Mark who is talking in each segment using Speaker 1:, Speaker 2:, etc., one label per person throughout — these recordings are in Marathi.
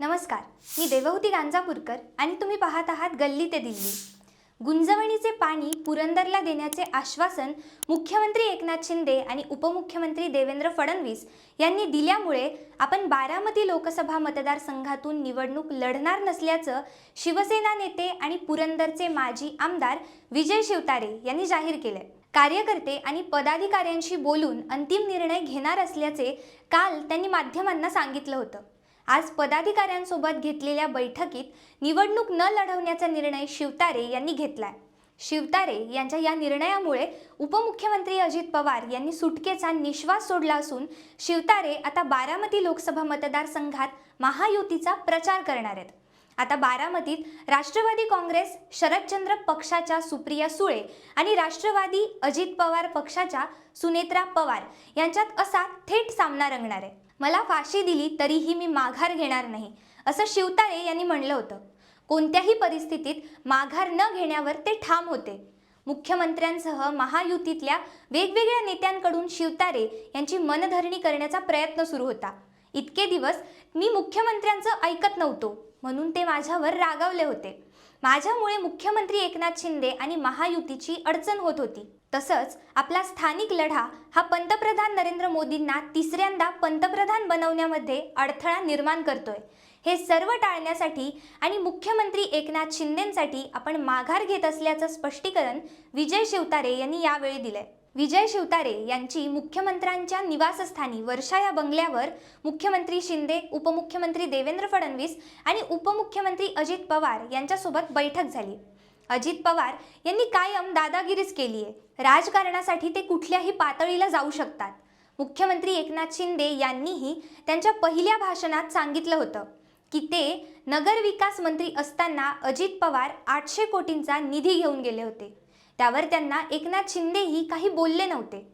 Speaker 1: नमस्कार मी देवहूती गांजापूरकर आणि तुम्ही पाहत आहात गल्ली ते दिल्ली. गुंजवणीचे पाणी पुरंदरला देण्याचे आश्वासन मुख्यमंत्री एकनाथ शिंदे आणि उपमुख्यमंत्री देवेंद्र फडणवीस यांनी दिल्यामुळे आपण बारामती लोकसभा मतदारसंघातून निवडणूक लढणार नसल्याचं शिवसेना नेते आणि पुरंदरचे माजी आमदार विजय शिवतारे यांनी जाहीर केले कार्यकर्ते आणि पदाधिकाऱ्यांशी बोलून अंतिम निर्णय घेणार असल्याचे काल त्यांनी माध्यमांना सांगितलं होतं. आज पदाधिकाऱ्यांसोबत घेतलेल्या बैठकीत निवडणूक न लढवण्याचा निर्णय शिवतारे यांनी घेतलाय. शिवतारे यांच्या या निर्णयामुळे उपमुख्यमंत्री अजित पवार यांनी सुटकेचा निश्वास सोडला असून शिवतारे आता बारामती लोकसभा मतदारसंघात महायुतीचा प्रचार करणार आहेत. आता बारामतीत राष्ट्रवादी काँग्रेस शरदचंद्र पक्षाच्या सुप्रिया सुळे आणि राष्ट्रवादी अजित पवार पक्षाच्या सुनेत्रा पवार यांच्यात असा थेट सामना रंगणार आहे. मला फाशी दिली तरीही मी माघार घेणार नाही असं शिवतारे यांनी म्हणलं होतं. कोणत्याही परिस्थितीत माघार न घेण्यावर ते ठाम होते. मुख्यमंत्र्यांसह महायुतीतल्या वेगवेगळ्या नेत्यांकडून शिवतारे यांची मनधरणी करण्याचा प्रयत्न सुरू होता. इतके दिवस मी मुख्यमंत्र्यांचं ऐकत नव्हतो. म्हणून ते माझ्यावर रागावले होते. माझ्यामुळे मुख्यमंत्री एकनाथ शिंदे आणि महायुतीची अडचण होत होती. तसंच आपला स्थानिक लढा हा पंतप्रधान नरेंद्र मोदींना तिसऱ्यांदा पंतप्रधान बनवण्यामध्ये अडथळा निर्माण करतोय. हे सर्व टाळण्यासाठी आणि मुख्यमंत्री एकनाथ शिंदेंसाठी आपण माघार घेत असल्याचं स्पष्टीकरण विजय शिवतारे यांनी यावेळी दिलंय. विजय शिवतारे यांची मुख्यमंत्र्यांच्या निवासस्थानी वर्षा या बंगल्यावर मुख्यमंत्री शिंदे उपमुख्यमंत्री देवेंद्र फडणवीस आणि उपमुख्यमंत्री अजित पवार यांच्यासोबत बैठक झाली. अजित पवार यांनी कायम दादागिरीच केली आहे राजकारणासाठी ते कुठल्याही पातळीला जाऊ शकतात. मुख्यमंत्री एकनाथ शिंदे यांनीही त्यांच्या पहिल्या भाषणात सांगितलं होतं की ते नगरविकास मंत्री असताना अजित पवार आठशे कोटींचा निधी घेऊन गेले होते. त्यावर त्यांना एकनाथ शिंदेही काही बोलले नव्हते.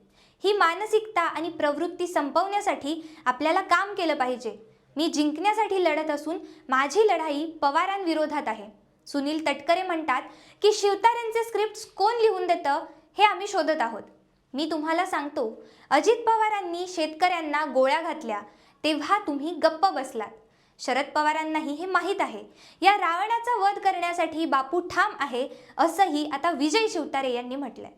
Speaker 1: ही मानसिकता आणि प्रवृत्ती संपवण्यासाठी आपल्याला काम केलं पाहिजे. मी जिंकण्यासाठी लढत असून माझी लढाई पवारांविरोधात आहे. सुनील तटकरे म्हणतात की शिवतारेंचे स्क्रिप्ट कोण लिहून देतं हे आम्ही शोधत आहोत. मी तुम्हाला सांगतो अजित पवारांनी शेतकऱ्यांना गोळ्या घातल्या तेव्हा तुम्ही गप्प बसलात. शरद पवारांनाही हे माहीत आहे. या रावणाचा वध करण्यासाठी बापू ठाम आहे असंही आता विजय शिवतारे यांनी म्हटलंय.